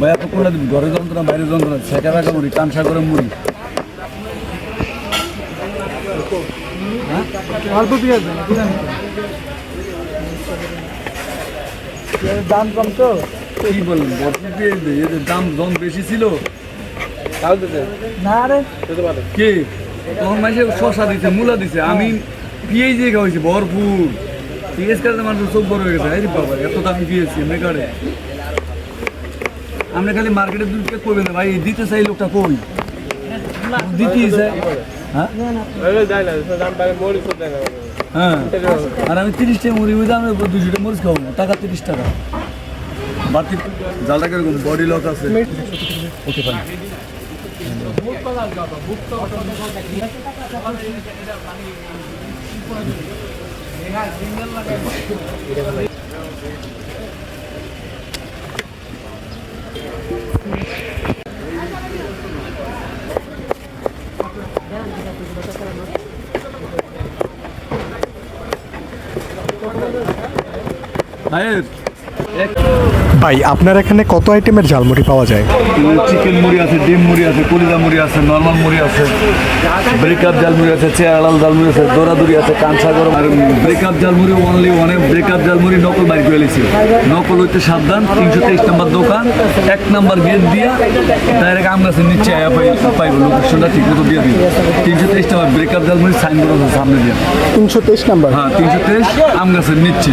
ভাই, আপনি কোনটা ঘরে যন্ত্রণা বাইরে যন্ত্রণা? ছেঁকা রাখা মুড়ি কানসা করে মুড়ি? অল্প পেঁয়াজ। দাম কম তো? কি বললেন বটনি পেঁয়াজ দেয় এদের দাম দাম বেশি ছিল না রে। কে? তখন মাঝে শশা দিছে মূলা দিছে। আমি পেঁয়াজ দিয়ে খাওয়াইছি ভরপুর। পেঁয়াজ কাটতে মানুষ চোখ বড় হয়ে গেছে। আরে বাবা এত দামি পেঁয়াজ এমনি কাটে আমরা খালি মার্কেটের দুধটা করবে না ভাই দিতে চাই লোকটা কই দিতেই চাই। হ্যাঁ? হ্যাঁ। আর আমি তিরিশ টাকা মুড়ি বুঝে আমি দুশো টাকা মরিচ খাব টাকা তিরিশ টাকা। বাড়তি জালটা কীরকম? বডি লক আছে। ওকে ফাইন ভাইয়ের ভাই আপনার এখানে কত আইটেমের ঝালমুড়ি পাওয়া যায়? চিকেন মুড়ি আছে ডিম মুড়ি আছে কলিজা মুড়ি আছে নর্মাল মুড়ি আছে ব্রেকআপ জাল মুড়ি আছে চেয়ারাল জাল মুড়ি আছে দৌড়াদৌড়ি আছে কাঁচা গরম আর ব্রেকআপ জাল মুড়ি অনলি অনেক ব্রেকআপ জাল মুড়ি নকল বাইর করে লিছি নকল হইতে সাবধান তিনশো তেইশ নম্বর দোকান এক নম্বর গেট দিয়ে ডাইরেক্ট আম গাছের নিচে আয়া পাই পাইব লোকেশনটা ঠিক মতো দিয়ে দিই তিনশো তেইশ নম্বর ব্রেকআপ জাল মুড়ি সাইন করা আছে সামনে দিয়ে। তিনশো তেইশ নাম্বার? হ্যাঁ তিনশো তেইশ আম গাছের নিচে।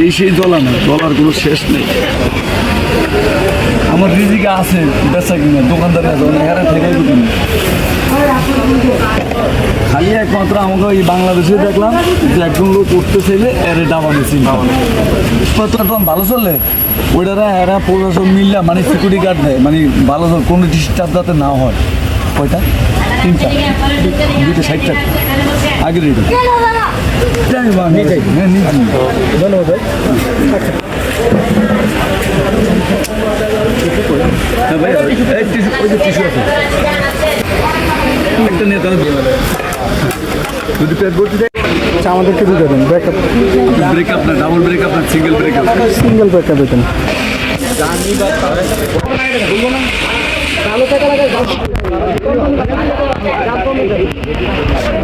এই সেই জ্বলা না জ্বলার কোনো শেষ নেই। আমার রিজিকে আছে বেচা কিনা, দোকানদার আছে থেকে খালি একমাত্র আমাকে এই বাংলাদেশে দেখলাম যে একজন লোক করতে চাইলে এর ডাবা মেশিন তখন ভালো চললে, ওইটারা এরা প্রশাসন মিললা মানে সিকিউরিটি গার্ড দেয় মানে ভালো চল, কোনো ডিস্টার্ব যাতে না হয়। কয়টা? তিনটা। দুইটা ষাট টাকা আগের ধন্যবাদ ভাই একটা তাহলে যদি পেট ভর্তি আচ্ছা আমাদেরকে দিতে দেন ব্রেকআপ ব্রেকআপ না ডাবল ব্রেকআপ না সিঙ্গেল ব্রেকআপ সিঙ্গেল ব্রেকআপ দিতেন লম্বা করে দিবে আমার দিয়ে দেবো রাইস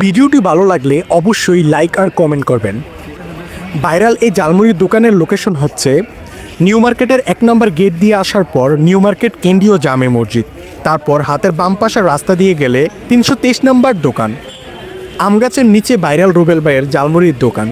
ভিডিওটি ভালো লাগলে অবশ্যই লাইক আর কমেন্ট করবেন। ভাইরাল এই জালমুড়ির দোকানের লোকেশন হচ্ছে নিউ মার্কেটের এক নম্বর গেট দিয়ে আসার পর নিউ মার্কেট কেন্দ্রীয় জামে মসজিদ। তারপর হাতের বাম পাশের রাস্তা দিয়ে গেলে তিনশো তেইশ নম্বর দোকান। আমগাছের নিচে ভাইরাল রুবেল ভাইয়ের জালমুড়ির দোকান।